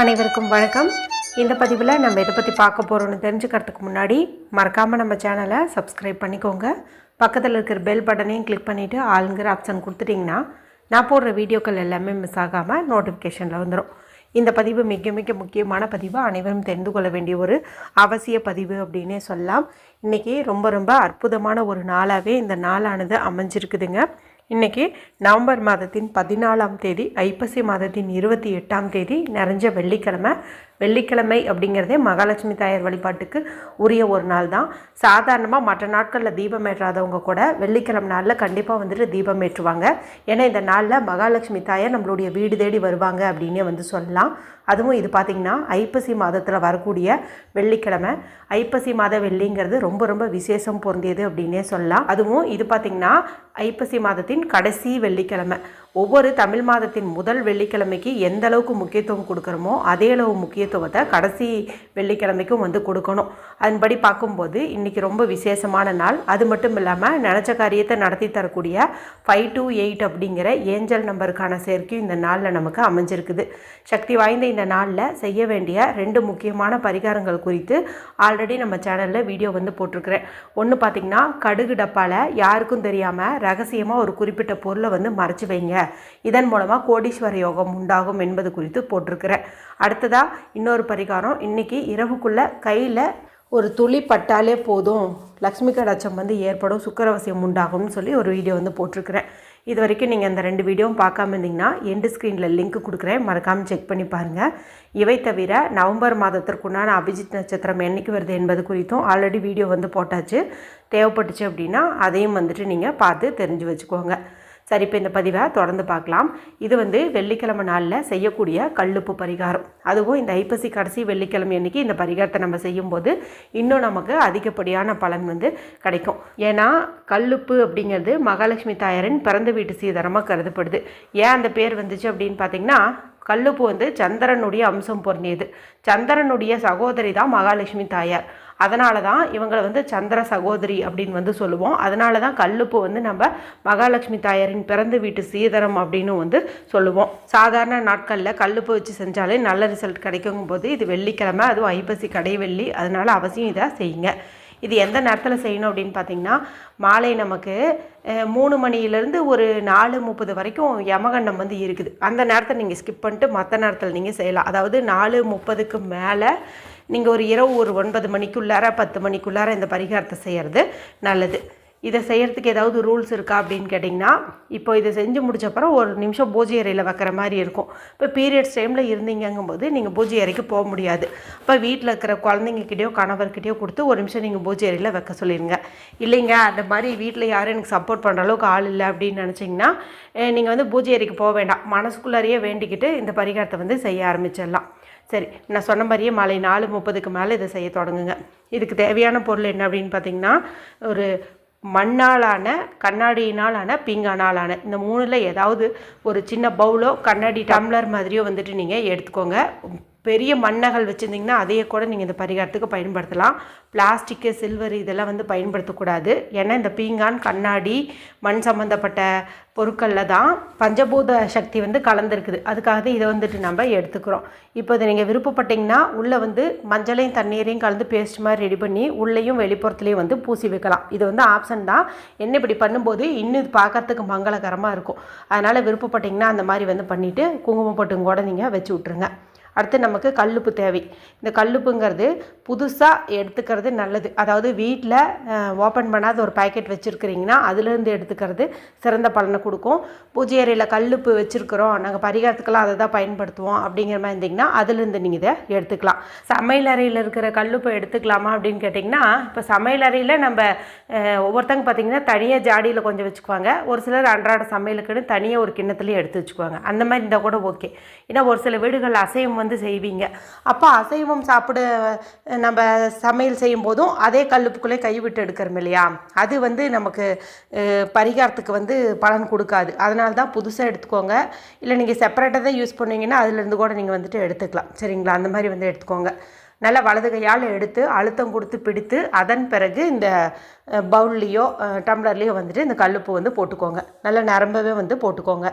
அனைவருக்கும் வணக்கம். இந்த பதிவில் நம்ம எதை பற்றி பார்க்க போகிறோம்னு தெரிஞ்சுக்கிறதுக்கு முன்னாடி மறக்காமல் நம்ம சேனலை சப்ஸ்கிரைப் பண்ணிக்கோங்க. பக்கத்தில் இருக்கிற பெல் பட்டனையும் கிளிக் பண்ணிவிட்டு ஆளுங்கிற ஆப்ஷன் கொடுத்துட்டிங்கன்னா நான் போடுற வீடியோக்கள் எல்லாமே மிஸ் ஆகாமல் நோட்டிஃபிகேஷனில் வந்துடும் இந்த பதிவு மிக மிக முக்கியமான பதிவு. அனைவரும் தெரிந்து கொள்ள வேண்டிய ஒரு அவசிய பதிவு அப்படின்னே சொல்லலாம். இன்றைக்கி ரொம்ப ரொம்ப அற்புதமான ஒரு நாளாகவே இந்த நாளானது அமைஞ்சிருக்குதுங்க. இன்றைக்கி நவம்பர் மாதத்தின் பதினாலாம் தேதி ஐப்பசி மாதத்தின் இருபத்தி எட்டாம் தேதி நிறைஞ்ச வெள்ளிக்கிழமை. வெள்ளிக்கிழமை அப்படிங்கிறதே மகாலட்சுமி தாயார் வழிபாட்டுக்கு உரிய ஒரு நாள் தான். சாதாரணமாக மற்ற நாட்களில் தீபம் ஏற்றாதவங்க கூட வெள்ளிக்கிழமை நாளில் கண்டிப்பாக வந்துட்டு தீபம் ஏற்றுவாங்க. ஏன்னா இந்த நாளில் மகாலட்சுமி தாயார் நம்மளுடைய வீடு தேடி வருவாங்க அப்படின்னே வந்து சொல்லலாம். அதுவும் இது பார்த்திங்கன்னா ஐப்பசி மாதத்தில் வரக்கூடிய வெள்ளிக்கிழமை. ஐப்பசி மாத வெள்ளிங்கிறது ரொம்ப ரொம்ப விசேஷம் பொருந்தியது அப்படின்னே சொல்லலாம். அதுவும் இது பார்த்திங்கன்னா ஐப்பசி மாதத்தின் கடைசி வெள்ளிக்கிழமை. ஒவ்வொரு தமிழ் மாதத்தின் முதல் வெள்ளிக்கிழமைக்கு எந்த அளவுக்கு முக்கியத்துவம் கொடுக்குறோமோ அதே அளவு முக்கியத்துவத்தை கடைசி வெள்ளிக்கிழமைக்கும் வந்து கொடுக்கணும். அதன்படி பார்க்கும்போது இன்றைக்கி ரொம்ப விசேஷமான நாள். அது மட்டும் இல்லாமல் நினச்ச காரியத்தை நடத்தி தரக்கூடிய ஃபைவ் டூ எயிட் அப்படிங்கிற ஏஞ்சல் நம்பருக்கான சேர்க்கையும் இந்த நாளில் நமக்கு அமைஞ்சிருக்குது. சக்தி வாய்ந்த இந்த நாளில் செய்ய வேண்டிய ரெண்டு முக்கியமான பரிகாரங்கள் குறித்து ஆல்ரெடி நம்ம சேனலில் வீடியோ வந்து போட்டிருக்கிறேன். ஒன்று பார்த்திங்கன்னா கடுகு டப்பாவில் யாருக்கும் தெரியாமல் ரகசியமாக ஒரு குறிப்பிட்ட பொருளை வந்து மறைச்சு வைங்க. இதன் மூலமாக கோடீஸ்வர யோகம் உண்டாகும் என்பது குறித்து போட்டிருக்கிறேன். அடுத்ததாக இன்னொரு பரிகாரம். இன்றைக்கி இரவுக்குள்ளே கையில் ஒரு துளி பட்டாலே போதும். லக்ஷ்மி கடாட்சம் வந்து ஏற்படும் சுக்கரவசியம் உண்டாகும்னு சொல்லி ஒரு வீடியோ வந்து போட்டிருக்கிறேன். இது வரைக்கும் நீங்கள் அந்த ரெண்டு வீடியோவும் பார்க்காம இருந்தீங்கன்னா எண்டு ஸ்க்ரீனில் லிங்க் கொடுக்குறேன். மறக்காமல் செக் பண்ணி பாருங்கள் இவை தவிர நவம்பர் மாதத்திற்குண்டான அபிஜித் நட்சத்திரம் என்னைக்கு வருது என்பது குறித்தும் ஆல்ரெடி வீடியோ வந்து போட்டாச்சு. தேவைப்பட்டுச்சு அப்படின்னா அதையும் வந்துட்டு நீங்கள் பார்த்து தெரிஞ்சு வச்சுக்கோங்க. சரி இப்போ இந்த பதிவை தொடர்ந்து பார்க்கலாம். இது வந்து வெள்ளிக்கிழமை நாளில் செய்யக்கூடிய கல்லுப்பு பரிகாரம். அதுவும் இந்த ஐப்பசி கடைசி வெள்ளிக்கிழமை அன்றைக்கி இந்த பரிகாரத்தை நம்ம செய்யும்போது இன்னும் நமக்கு அதிகப்படியான பலன் வந்து கிடைக்கும். ஏன்னா கல்லுப்பு அப்படிங்கிறது மகாலட்சுமி தாயாரின் பிறந்த வீட்டு சீதரமாக கருதப்படுது. ஏன் அந்த பேர் வந்துச்சு அப்படின்னு பார்த்தீங்கன்னா கல்லுப்பு வந்து சந்திரனுடைய அம்சம் பொருந்தியது. சந்திரனுடைய சகோதரி தான் மகாலட்சுமி தாயார். அதனால தான் இவங்களை வந்து சந்திர சகோதரி அப்படின்னு வந்து சொல்லுவோம். அதனால தான் கல்லுப்பு வந்து நம்ம மகாலட்சுமி தாயாரின் பிறந்த வீட்டு சீதரம் அப்படின்னு வந்து சொல்லுவோம். சாதாரண நாட்களில் கல்லுப்பு வச்சு செஞ்சாலே நல்ல ரிசல்ட் கிடைக்கும் போது இது வெள்ளிக்கிழமை அதுவும் ஐப்பசி கடை வெள்ளி அவசியம் இதை செய்யுங்க. இது எந்த நேரத்தில் செய்யணும் அப்படின்னு பார்த்தீங்கன்னா மாலை நமக்கு மூணு மணியிலேருந்து ஒரு நாலு முப்பது வரைக்கும் யமகண்டம் வந்து இருக்குது. அந்த நேரத்தை நீங்கள் ஸ்கிப் பண்ணிட்டு மற்ற நேரத்தில் நீங்கள் செய்யலாம். அதாவது நாலு முப்பதுக்கு மேலே நீங்கள் ஒரு இரவு ஒரு ஒன்பது மணிக்குள்ளார பத்து மணிக்குள்ளார இந்த பரிகாரத்தை செய்கிறது நல்லது. இதை செய்கிறதுக்கு ஏதாவது ரூல்ஸ் இருக்கா அப்படின்னு கேட்டிங்கன்னா இப்போ இதை செஞ்சு முடிச்ச அப்புறம் ஒரு நிமிஷம் பூஜை அறையில் வைக்கிற மாதிரி இருக்கும். இப்போ பீரியட்ஸ் டைமில் இருந்தீங்கங்கும்போது நீங்கள் பூஜை அறைக்கு போக முடியாது. இப்போ வீட்டில் இருக்கிற குழந்தைங்கக்கிட்டேயோ கணவர்கிட்டயோ கொடுத்து ஒரு நிமிஷம் நீங்கள் பூஜை அறையில் வைக்க சொல்லிடுங்க இல்லைங்க அந்த மாதிரி வீட்டில் யாரும் எனக்கு சப்போர்ட் பண்ணுற அளவுக்கு ஆள் இல்லை அப்படின்னு நினச்சிங்கன்னா நீங்கள் வந்து பூஜை அறைக்கு போக வேண்டாம். மனசுக்குள்ளாரையே வேண்டிக்கிட்டு இந்த பரிகாரத்தை வந்து செய்ய ஆரம்பிச்சிடலாம். சரி நான் சொன்ன மாதிரியே மாலை நாலு முப்பதுக்கு மேலே இதை செய்ய தொடங்குங்க. இதுக்கு தேவையான பொருள் என்ன அப்படின்னு பார்த்தீங்கன்னா ஒரு மண்ணாலான கண்ணாடியினாலான பீங்கானாலான இந்த மூணில் ஏதாவது ஒரு சின்ன பவுலோ கண்ணாடி டம்ளர் மாதிரியோ வந்துட்டு நீங்கள் எடுத்துக்கோங்க. பெரிய மண்ணகல் வச்சுருந்தீங்கன்னா அதையே கூட நீங்கள் இந்த பரிகாரத்துக்கு பயன்படுத்தலாம். பிளாஸ்டிக்கு சில்வர் இதெல்லாம் வந்து பயன்படுத்தக்கூடாது. ஏன்னா இந்த பீங்கான் கண்ணாடி மண் சம்மந்தப்பட்ட பொருட்களில் தான் பஞ்சபூத சக்தி வந்து கலந்துருக்குது. அதுக்காக தான் இதை வந்துட்டு நம்ம எடுத்துக்கிறோம். இப்போ இதை நீங்கள் விருப்பப்பட்டீங்கன்னா உள்ளே வந்து மஞ்சளையும் தண்ணீரையும் கலந்து பேஸ்ட் மாதிரி ரெடி பண்ணி உள்ளேயும் வெளிப்புறத்துலேயும் வந்து பூசி வைக்கலாம். இது வந்து ஆப்ஷன் தான். என்ன இப்படி பண்ணும்போது இன்னும் இது பார்க்கறதுக்கு மங்களகரமாக இருக்கும். அதனால் விருப்பப்பட்டீங்கன்னா அந்த மாதிரி வந்து பண்ணிவிட்டு குங்குமப்பட்டும் கூட நீங்கள் வச்சு விட்ருங்க அடுத்து நமக்கு கல்லுப்பு தேவை. இந்த கல்லுப்புங்கிறது புதுசாக எடுத்துக்கிறது நல்லது. அதாவது வீட்டில் ஓப்பன் பண்ணாத ஒரு பாக்கெட் வச்சுருக்கிறீங்கன்னா அதுலேருந்து எடுத்துக்கிறது சிறந்த பலனை கொடுக்கும். பூஜை அறையில் கல்லுப்பு வச்சுருக்கிறோம். நாங்கள் பரிகாரத்துக்கெல்லாம் அதை தான் பயன்படுத்துவோம் அப்படிங்கிற மாதிரி இருந்தீங்கன்னா அதுலேருந்து நீங்கள் இதை எடுத்துக்கலாம். சமையல் அறையில் இருக்கிற கல்லுப்பை எடுத்துக்கலாமா அப்படின்னு கேட்டிங்கன்னா இப்போ சமையல் அறையில் நம்ம ஒவ்வொருத்தங்க பார்த்தீங்கன்னா தனியாக ஜாடியில் கொஞ்சம் வச்சுக்குவாங்க. ஒரு சிலர் அன்றாட சமையலுக்குன்னு தனியாக ஒரு கிண்ணத்துலேயே எடுத்து வச்சுக்குவாங்க. அந்த மாதிரி இருந்தால் கூட ஓகே ஏன்னா ஒரு சில வீடுகள் அசையும் வந்து செய்வீங்க. அப்போ அசைவம் சாப்பிட நம்ம சமையல் செய்யும் போதும் அதே கல்லுப்புக்குள்ளே கைவிட்டு எடுக்கிறோம் இல்லையா? அது வந்து நமக்கு பரிகாரத்துக்கு வந்து பலன் கொடுக்காது. அதனால தான் புதுசாக எடுத்துக்கோங்க. இல்லை நீங்கள் செப்பரேட்டாக தான் யூஸ் பண்ணுவீங்கன்னா அதுலேருந்து கூட நீங்கள் வந்துட்டு எடுத்துக்கலாம். சரிங்களா? அந்த மாதிரி வந்து எடுத்துக்கோங்க. நல்லா வலது கையால் எடுத்து அழுத்தம் கொடுத்து பிடித்து அதன் பிறகு இந்த பவுல்லையோ டம்ளர்லேயோ வந்துட்டு இந்த கல்லுப்பு வந்து போட்டுக்கோங்க. நல்லா நரம்பவே வந்து போட்டுக்கோங்க.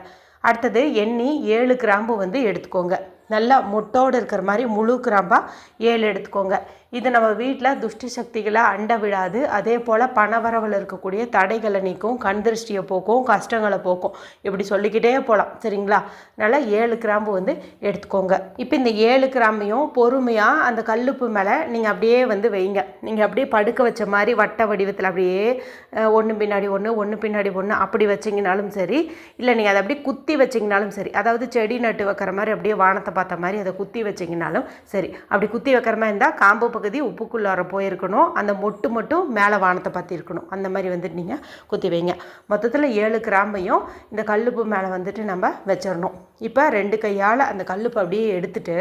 அடுத்தது எண்ணி ஏழு கிராம்பு வந்து எடுத்துக்கோங்க. நல்லா மொட்டோடு இருக்கிற மாதிரி முழு கிராம்பாக ஏழு எடுத்துக்கோங்க. இது நம்ம வீட்டில் துஷ்டி சக்திகளை அண்ட விடாது அதே போல் பணவரவில் இருக்கக்கூடிய தடைகளை நீக்கும் கண் திருஷ்டியை போக்கும் கஷ்டங்களை போக்கும். இப்படி சொல்லிக்கிட்டே போகலாம் சரிங்களா? அதனால் ஏழு கிராம்பு வந்து எடுத்துக்கோங்க. இப்போ இந்த ஏழு கிராம்பையும் பொறுமையாக அந்த கல்லுப்பு மேலே நீங்கள் அப்படியே வந்து வைங்க. நீங்கள் அப்படியே படுக்க வச்ச மாதிரி வட்ட வடிவத்தில் அப்படியே ஒன்று பின்னாடி ஒன்று ஒன்று பின்னாடி ஒன்று அப்படி வச்சிங்கனாலும் சரி இல்லை நீங்கள் அதை அப்படியே குத்தி வச்சிங்கனாலும் சரி அதாவது செடி நட்டு வைக்கிற மாதிரி அப்படியே வானத்தை பார்த்த மாதிரி அதை குத்தி வச்சிங்கனாலும் சரி. அப்படி குத்தி வைக்கிற மாதிரி இருந்தால் காம்பு பகுதி உப்புக்குள்ளார போயிருக்கணும். அந்த மொட்டு மட்டும் மேலே வானத்தை பார்த்து இருக்கணும் அந்த மாதிரி வந்துட்டு நீங்கள் குத்தி வைங்க. மொத்தத்தில் ஏழு கிராம்பையும் இந்த கல்லுப்பு மேலே வந்துட்டு நம்ம வச்சிடணும் இப்போ ரெண்டு கையால் அந்த கல்லுப்பு அப்படியே எடுத்துட்டு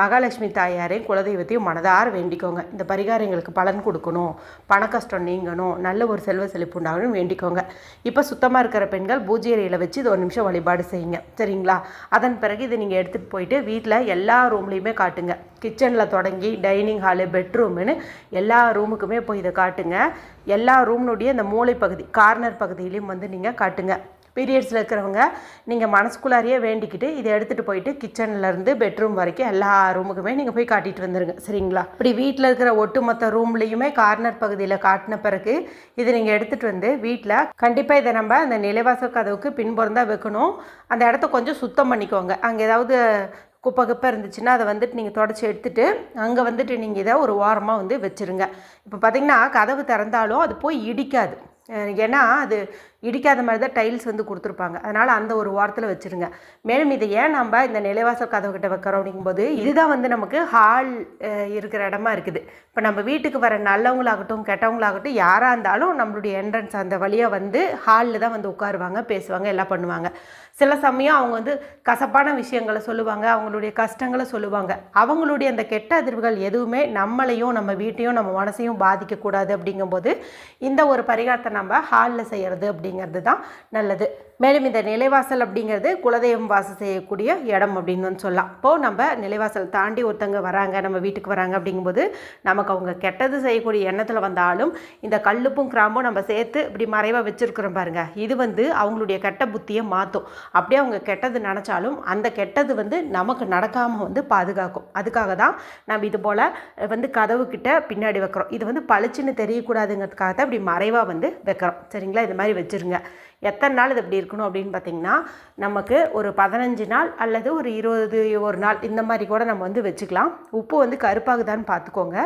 மகாலட்சுமி தாயாரையும் குலதெய்வத்தையும் மனதார வேண்டிக்கோங்க. இந்த பரிகாரம் எங்களுக்கு பலன் கொடுக்கணும். பண கஷ்டம் நீங்கணும். நல்ல ஒரு செல்வ செழிப்பு உண்டாகணும் வேண்டிக்கோங்க. இப்போ சுத்தமாக இருக்கிற பெண்கள் பூஜை அறையில் வச்சு இது ஒரு நிமிஷம் வழிபாடு செய்யுங்க. சரிங்களா? அதன் பிறகு இதை நீங்கள் எடுத்துகிட்டு போயிட்டு வீட்டில் எல்லா ரூம்லேயுமே காட்டுங்க. கிச்சனில் தொடங்கி டைனிங் ஹாலு பெட்ரூம்னு எல்லா ரூமுக்குமே போய் இதை காட்டுங்க. எல்லா ரூம்னுடைய இந்த மூளை பகுதி கார்னர் பகுதியிலையும் வந்து நீங்கள் காட்டுங்க. பீரியட்ஸில் இருக்கிறவங்க நீங்கள் மனசுக்குள்ளாரியே வேண்டிக்கிட்டு இதை எடுத்துகிட்டு போயிட்டு கிச்சன்லேருந்து பெட்ரூம் வரைக்கும் எல்லா ரூமுக்குமே நீங்கள் போய் காட்டிட்டு வந்துடுங்க சரிங்களா? இப்படி வீட்டில் இருக்கிற ஒட்டுமொத்த ரூம்லேயுமே கார்னர் பகுதியில் காட்டின பிறகு இதை நீங்கள் எடுத்துகிட்டு வந்து வீட்டில் கண்டிப்பாக இதை நம்ம அந்த நிலைவாசல் கதவுக்கு பின்புறந்தான் வைக்கணும். அந்த இடத்த கொஞ்சம் சுத்தம் பண்ணிக்கோங்க. அங்கே ஏதாவது குப்பை குப்பை இருந்துச்சுன்னா அதை வந்துட்டு நீங்கள் தொடச்சி எடுத்துட்டு அங்கே வந்துட்டு நீங்கள் இதை ஒரு ஓரமாக வந்து வச்சுருங்க. இப்போ பார்த்தீங்கன்னா கதவு திறந்தாலும் அது போய் இடிக்காது. ஏன்னா அது இடிக்காத மாதிரி தான் டைல்ஸ் வந்து கொடுத்துருப்பாங்க. அதனால் அந்த ஒரு வாரத்தில் வச்சுருங்க. மேலும் இதை ஏன் நம்ம இந்த நிலைவாசல் கதவு வைக்கிறோம் அப்படிங்கும்போது இதுதான் வந்து நமக்கு ஹால் இருக்கிற இடமா இருக்குது. இப்போ நம்ம வீட்டுக்கு வர நல்லவங்களாகட்டும் கெட்டவங்களாகட்டும் யாராக இருந்தாலும் நம்மளுடைய என்ட்ரன்ஸ் அந்த வழியாக வந்து ஹாலில் தான் வந்து உட்காருவாங்க பேசுவாங்க எல்லாம் பண்ணுவாங்க. சில சமயம் அவங்க வந்து கசப்பான விஷயங்களை சொல்லுவாங்க அவங்களுடைய கஷ்டங்களை சொல்லுவாங்க. அவங்களுடைய அந்த கெட்ட அதிர்வுகள் எதுவுமே நம்மளையும் நம்ம வீட்டையும் நம்ம மனசையும் பாதிக்கக்கூடாது அப்படிங்கும்போது இந்த ஒரு பரிகாரத்தை நம்ம ஹாலில் செய்கிறது அப்படிங்கிறது தான் நல்லது. மேலும் இந்த நிலைவாசல் அப்படிங்கிறது குலதெய்வம் வாசம் செய்யக்கூடிய இடம் அப்படின்னு வந்து சொல்லலாம். இப்போது நம்ம நிலைவாசல் தாண்டி ஒருத்தங்க வராங்க நம்ம வீட்டுக்கு வராங்க அப்படிங்கும்போது நமக்கு அவங்க கெட்டது செய்யக்கூடிய எண்ணத்தில் வந்தாலும் இந்த கல்லுப்பும் கிராம்பும் நம்ம சேர்த்து இப்படி மறைவாக வச்சுருக்குறோம் பாருங்க. இது வந்து அவங்களுடைய கெட்ட புத்தியை மாற்றும் அப்படியே அவங்க கெட்டது நினச்சாலும் அந்த கெட்டது வந்து நமக்கு நடக்காமல் வந்து பாதுகாக்கும். அதுக்காக தான் நம்ம இது போல் வந்து கதவு கிட்ட பின்னாடி வைக்கிறோம். இது வந்து பளிச்சுன்னு தெரியக்கூடாதுங்கிறதுக்காக தான் இப்படி மறைவாக வந்து வைக்கிறோம். சரிங்களா? இது மாதிரி வச்சுருங்க. எத்தனை நாள் இது இப்படி இருக்கணும் அப்படின்னு பார்த்தீங்கன்னா நமக்கு ஒரு பதினஞ்சு நாள் அல்லது ஒரு இருபது ஒரு நாள் இந்த மாதிரி கூட நம்ம வந்து வச்சுக்கலாம். உப்பு வந்து கருப்பாகுதான்னு பார்த்துக்கோங்க.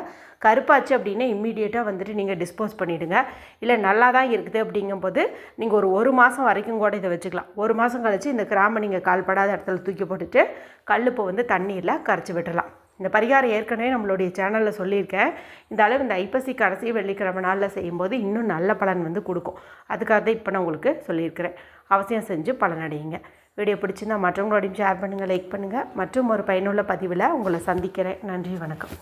கருப்பாச்சு அப்படின்னா இம்மிடியேட்டாக வந்துட்டு நீங்கள் டிஸ்போஸ் பண்ணிவிடுங்க இல்லை நல்லா தான் இருக்குது அப்படிங்கும்போது நீங்கள் ஒரு ஒரு மாதம் வரைக்கும் கூட இதை வச்சுக்கலாம். ஒரு மாதம் கழித்து இந்த கிராமம் நீங்கள் கால்படாத இடத்துல தூக்கி போட்டுட்டு கல்லுப்பை வந்து தண்ணியில் கரைச்சி விட்டுடலாம் இந்த பரிகாரம் ஏற்கனவே நம்மளுடைய சேனலில் சொல்லியிருக்கேன். இந்த அளவு இந்த ஐப்பசி கடைசி வெள்ளிக்கிழமை நாளில் செய்யும்போது இன்னும் நல்ல பலன் வந்து கொடுக்கும். அதுக்காக தான் இப்போ நான் உங்களுக்கு சொல்லியிருக்கிறேன். அவசியம் செஞ்சு பலனடையுங்க வீடியோ பிடிச்சிருந்தா மற்றவங்களோடையும் ஷேர் பண்ணுங்கள் லைக் பண்ணுங்கள் மற்றும் ஒரு பயனுள்ள பதிவில் உங்களை சந்திக்கிறேன். நன்றி வணக்கம்.